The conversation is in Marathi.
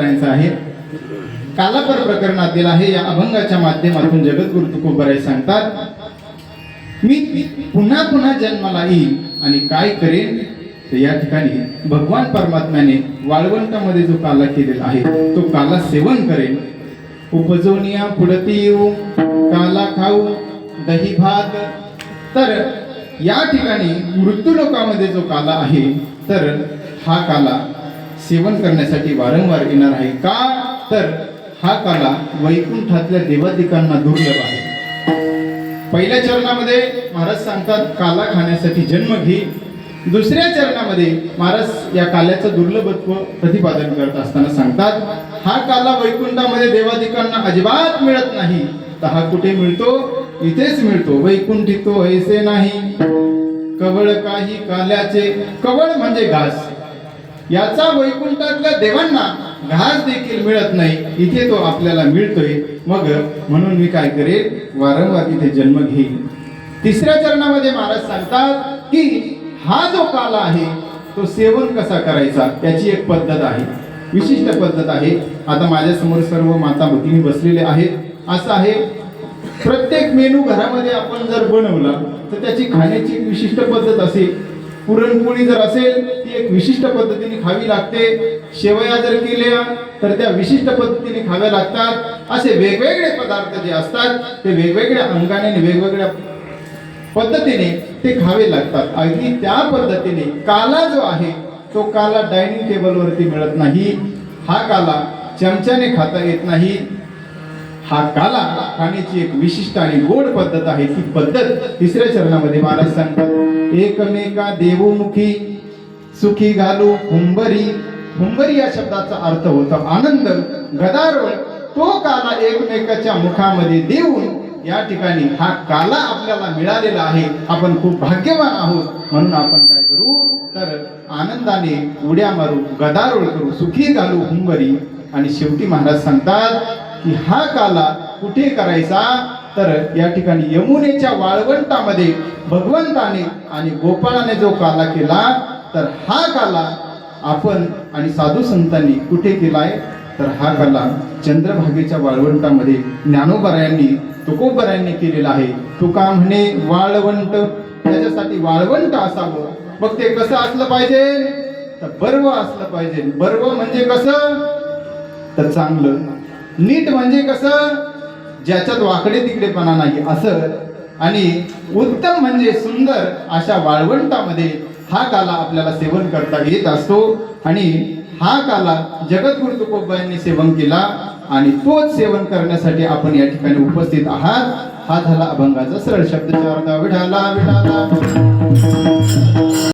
तुकोबारायांचा आहे. कालापर प्रकरणातील आहे. या अभंगाच्या माध्यमातून जगद्गुरु तुकोबराय सांगतात मी पुन्हा पुन्हा जन्माला येईल आणि काय करेन तर या ठिकाणी भगवान परमात्म्याने वाळवंटामध्ये जो काला केलेला आहे तो काला सेवन करेन. उपजोनिया पुढती येऊ काला खाऊ दही भात. तर या ठिकाणी मृत्यू लोकामध्ये जो काला आहे तर हा काला सेवन करण्यासाठी वारंवार येणार आहे का? तर हा काला वैकुंठातल्या देवाधिकांना दुर्लभ आहे. पहिल्या चरणामध्ये महाराज सांगतात काला खाण्यासाठी जन्म घे. दुसऱ्या चरणामध्ये महाराज या काल्याचं दुर्लभत्व प्रतिपादन करत असताना सांगतात हा काला वैकुंठामध्ये देवाधिकांना अजिबात मिळत नाही. तर हा कुठे मिळतो? इथेच मिळतो. वैकुंठी तो ऐसे नाही. कवळ काही काल्याचे कवळ म्हणजे घास. याचा वैकुंठातल्या देवांना घास देखील मिळत नाही. इथे तो आपल्याला मिळतोय. मग म्हणून मी काय करेन? वारंवार इथे जन्म घेईन. तिसऱ्या चरणामध्ये महाराज सांगतात की हा जो काला आहे तो सेवन कसा करायचा? त्याची एक पद्धत आहे. विशिष्ट पद्धत आहे. आता माझ्यासमोर सर्व माता भगिनी बसलेले आहेत. असं आहे प्रत्येक मेनू घरामध्ये आपण जर बनवला तर त्याची खाण्याची विशिष्ट पद्धत असेल. पुरणपोळी जर असेल ती एक विशिष्ट पद्धतीने खावी लागते. शेवया जर केल्या तर त्या विशिष्ट पद्धतीने खाव्या लागतात. असे वेगवेगळे पदार्थ जे असतात ते वेगवेगळ्या अंगाने आणि वेगवेगळ्या पद्धतीने ते खावे लागतात. अगदी त्या पद्धतीने काला जो आहे तो काला डायनिंग टेबलवरती मिळत नाही. हा काला चमच्याने खाता येत नाही. हा काला खाण्याची एक विशिष्ट आणि गोड पद्धत आहे. ती पद्धत तिसऱ्या चरणामध्ये महाराज सांगतात. एकमेका देवमुखी सुखी घालू हुंबरी. हुंबरी या शब्दाचा अर्थ होतो आनंद. गदारोळ. तो काला एकमेकाच्या मुखामध्ये देऊन या ठिकाणी हा काला आपल्याला मिळालेला आहे. आपण खूप भाग्यवान आहोत. म्हणून आपण काय करू? तर आनंदाने उड्या मारू गदारोळ करू सुखी घालू हुंबरी. आणि शेवटी महाराज सांगतात की हा काला कुठे करायचा? तर या ठिकाणी यमुनेच्या वाळवंटामध्ये भगवंताने आणि गोपाळाने जो काला केला तर हा काला आपण आणि साधू संतांनी कुठे केलाय? तर हा काला चंद्रभागेच्या वाळवंटामध्ये ज्ञानोबरायांनी तुकोबरायांनी केलेला आहे. तुका म्हणे वाळवंट त्याच्यासाठी वाळवंट असावं. मग ते कसं असलं पाहिजे? तर बर्व असलं पाहिजे. बर्व म्हणजे कसं? तर चांगलं. नीट म्हणजे कसं? ज्याच्यात वाकडे तिकडेपणा नाही असं. आणि उत्तम म्हणजे सुंदर अशा वाळवंटामध्ये हा काला आपल्याला सेवन करता येत असतो. आणि हा काला जगद्गुरु तुकोबांनी सेवन केला आणि तोच सेवन करण्यासाठी आपण या ठिकाणी उपस्थित आहात. हा झाला अभंगाचा सरळ शब्द. विढाला विढाला